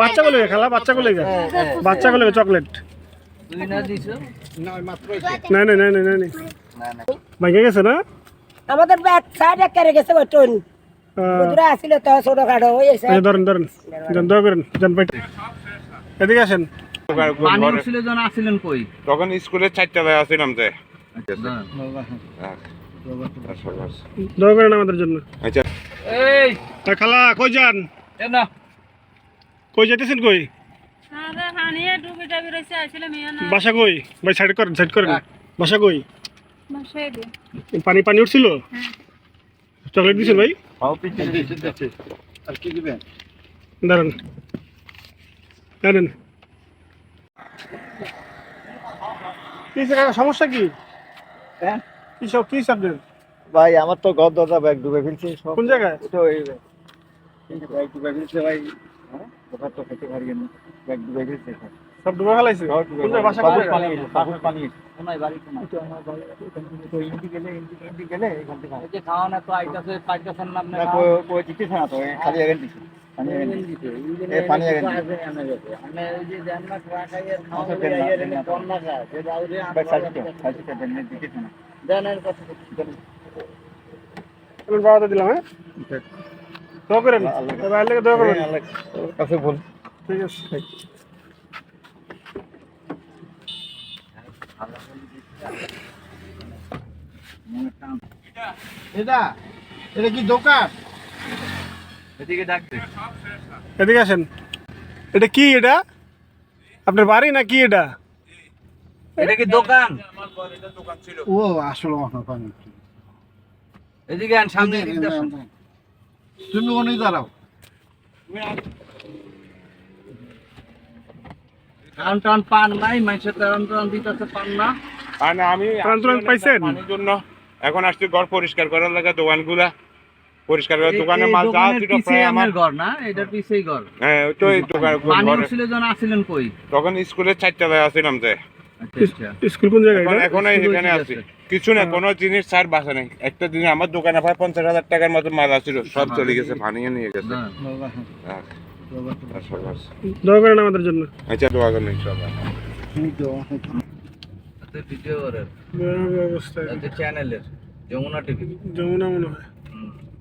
বাচ্চাগুলো খেলা বাচ্চাগুলো বাচ্চাগুলো চকলেট। না না না না না ভাঙে গেছে না? আমাদের ব্যাট সাইড কেড়ে গেছে বটন। বুদরা আসিল তো ছোট কাটো ওই করেন জন পেট এদিকে আসেন। পানি উঠছিল জন আসিলেন কই করেন আমাদের জন্য। এই খালা কই যান? কই যেতেছেন কই? বাসা কই? ভাই সাইড করেন সাইড করেন। বাসা কই? বসে পানি পানি উঠছিল? চকলেট দিছেন ভাই? আর কি দিবেন? দাঁড়ান। দাঁড়ান। সমস্যা কি? হ্যাঁ? কি সব কি সাবজেক্ট? ভাই আমার তো ঘর দরজা ব্যাগ ডুবে ফেলছে কোন জায়গায়? তো এই ব্যাগ ডুবে ফেলছে ভাই। কোথাও তো খেতে পারি না ব্যাগ ডুবে গেছে সব ডুবে ফেলাইছে পূজার বাসা কোথায় পানি সাগর পানি ওনার বাড়ি কোন তো আমার বাড়ি তো ইন্ডি গেলে ইন্ডি ইন্ডি গেলে এখান থেকে এই যে খাওয়া না তো আইতাছে পাইতাছেন না আপনি কো কো দিতেছ না তো খালি এখান থেকে পানি এখান দিতে এই পানি এখান দিতে আমরা এই যে দেন না খাওয়া খাই আর খাওয়া এর কম না খায় যে দাও রে আমরা খালি তো খালি তো দেন দিতেছ না দেন এর কথা বলুন বাবা দিলাম হ্যাঁ দোয়া করেন। দোয়া কাছে বল। ঠিক আছে। এটা এটা কি দোকান? এদিকে ডাক এদিকে আসেন। এটা কি এটা? আপনার বাড়ি না কি এটা? এটা কি দোকান? ও আসলে এদিকে আন সামনে। তুমি ওখানে দাঁড়াও। টান টান পান নাই মানুষের টান টান দিতেছে পান না। আর না, আমি ত্রাণ ত্রাণ পাইছেন? পানির জন্য। এখন আসছি ঘর পরিষ্কার করার লাগে দোকানগুলা। পরিষ্কার করে এই- দোকানে মাল যা দোকানের ছিল পিছেই প্রায় আমার আমার ঘর না এটার পিছেই ঘর। হ্যাঁ ওই তো দোকান পানি ঘরে- যখন আসছিলেন কই? তখন স্কুলের চারটা বেলা আসছিলাম যে। স্কুল কোন জায়গায় এখন এটা? এখন আছে। কিছু না কোনো জিনিস ছাড় বাসা নেই। একটা জিনিস আমার দোকানে প্রায় পঞ্চাশ হাজার টাকার মতো মাল আসছিল সব চলে গেছে ভানিয়ে নিয়ে গেছে। না, হ্যাঁ। দোয়া করেন আমাদের জন্য। আচ্ছা দোয়া করেন ইনশাআল্লাহ। ভিডিও করার ভয়াবহ অবস্থা চ্যানেলের যমুনা টিভি যমুনা মনে হয়।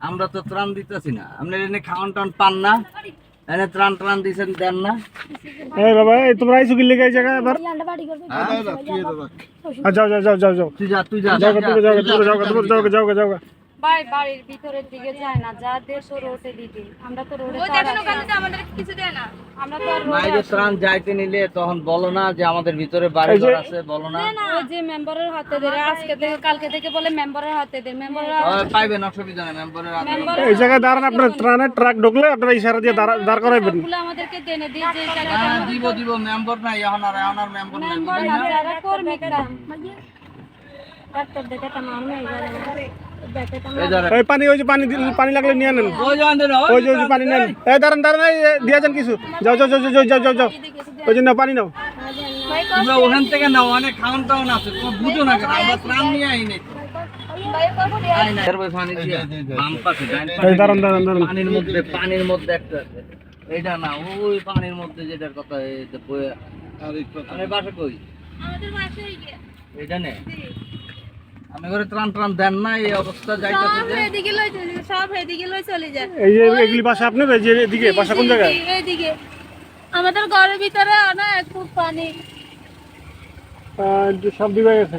আমরা তো ত্রাণ দিতেছি না। আপনি এনে খাওয়ান টান পান না এনে ত্রাণ ত্রাণ দিছেন দেন না। এই বাবা এই তোমরা আইছো কি লেগে জায়গা এবার? আবার আর যাও যাও যাও যাও যাও। তুই যা তুই যা। যাও যাও যাও যাও যাও যাও যাও যাও যাও যাও যাও যাও যাও যাও ভাই বাড়ির ভিতরের দিকে যায় না যা দেশ রোডে দিকে আমরা তো রোডে আমাদের কিছু দেয় না। আমরা তো আর ত্রাণ যাইতে নিলে তখন বলো না যে আমাদের ভিতরে বাড়ি ঘর আছে বলো না। ওই যে মেম্বারের হাতে দেয় আজকে থেকে কালকে থেকে বলে মেম্বারের হাতে মেম্বারের পাইবেন অসুবিধা নেই মেম্বারের হাতে মেম্বার এই জায়গায় দাঁড়ান আপনার ত্রাণের ট্রাক ঢুকলে আপনারা ইশারা দিয়ে দাঁড় আমাদেরকে দেনে দিয়ে যে জায়গাটা হ্যাঁ দিব দিব মেম্বার নাই এখন আর এখন আর মেম্বার নাই। মেম্বার যারা কর্মী কাম ওই পানি ওই যে পানি পানি লাগলে নিয়ে নেন। ওই যে ওই যে পানি নেন। এই দাঁড়ান দাঁড়ান এই দিয়েছেন কিছু। যাও যাও যাও যাও যাও যাও ওই জন্য পানি নাও। তোমরা ওখান থেকে নাও অনেক খাওয়ান টাউন আছে। তুমি বুঝো না আমরা প্রাণ নিয়ে আইনি। পানির মধ্যে একটা এটা না ওই পানির মধ্যে যেটার কথা কই? এটা নে। আমি করে ত্রাণ ত্রাণ দেন না এই অবস্থা যাইতেছে যে। এদিকে লই সব এদিকে লই চলে যায় এই যে এগুলি বাসা আপনার এই যে এদিকে বাসা কোন জায়গায়? এইদিকে আমাদের ঘরের ভিতরে অনেক খুব পানি। সব দিকে গেছে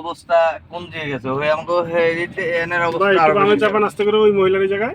অবস্থা কোন দিকে গেছে? ওই আমাকে হেরিতে এনের অবস্থা আরও বামে বেশি করে ওই মহিলার জায়গায়।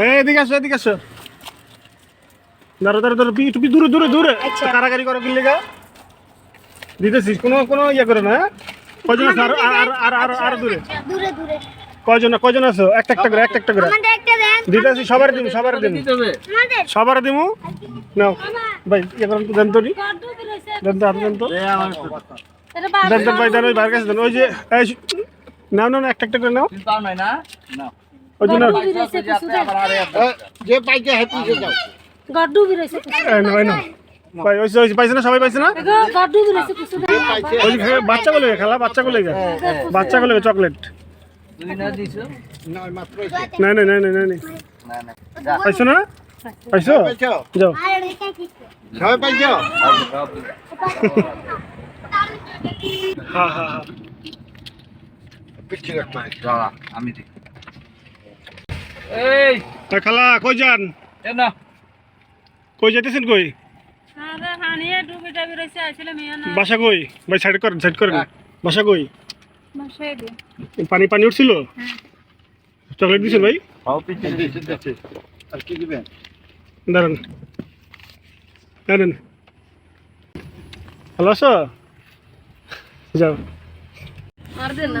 হ্যাঁ, এদিকে আসো এদিকে আসো। দাঁড়ো দাঁড়ো দাঁড়ো পি- টুপি দূরে দূরে দূরে। কারাগারি করো কি লেগা দিতেছিস কোনো কোনো ইয়ে করে না হ্যাঁ? কয়জন আছে? আর আর আর আর আর দূরে। দূরে দূরে। কয়জন কয়জন আছো? একটা একটা করে একটা একটা করে। আমাদের একটা দিতেছি সবার দিমু সবার দিমু। দিতে হবে। আমাদের। সবার দিমু? নাও। ভাই ইয়ে করেন তো দেন তো নি। গর্দ বেরোইছে দেন তো হাতে দেন তো। এই আমার এটা বাবা। দেন দেন ভাই দেন ওই বাইরের কাছে দেন। ওই যে নাও নাও না, একটা একটা করে নাও। না? ওই যে হ্যাপি যাও। গড্ডু ভাই পাইছে না? সবাই পাইছে না? গড্ডু কিছু ওই বাচ্চা গুলো খেলা বাচ্চা গুলো বাচ্চা গুলো চকলেট। তুমি না দিছো? না মাত্র না না না না না না। পাইছো না? পাইছো? যাও। সবাই পাইছো। হ্যাঁ হ্যাঁ হ্যাঁ। পিছিয়ে রাখতে আমি দিই। এই। তা খালা কই যান? এ না। কই যাইতেছেন কই? আরে হানিয়ে ডুবে ডাবি রইছে আইছিল মিয়া না। বাসা কই? ভাই সাইড করেন সাইড করেন। বাসা কই? পানি পানি উঠছিল? চকলেট দিছেন ভাই? দিচ্ছি দিচ্ছি আর কি দিবেন? দাঁড়ান। দাঁড়ান। ভালো আছো? যাও। আর দেন না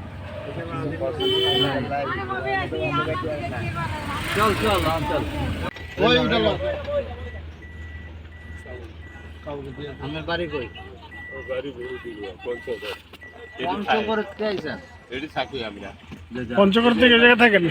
চল চল চল। ওই উঠালো আমার বাড়ি কই। পঞ্চগড়। থেকে থাকেন?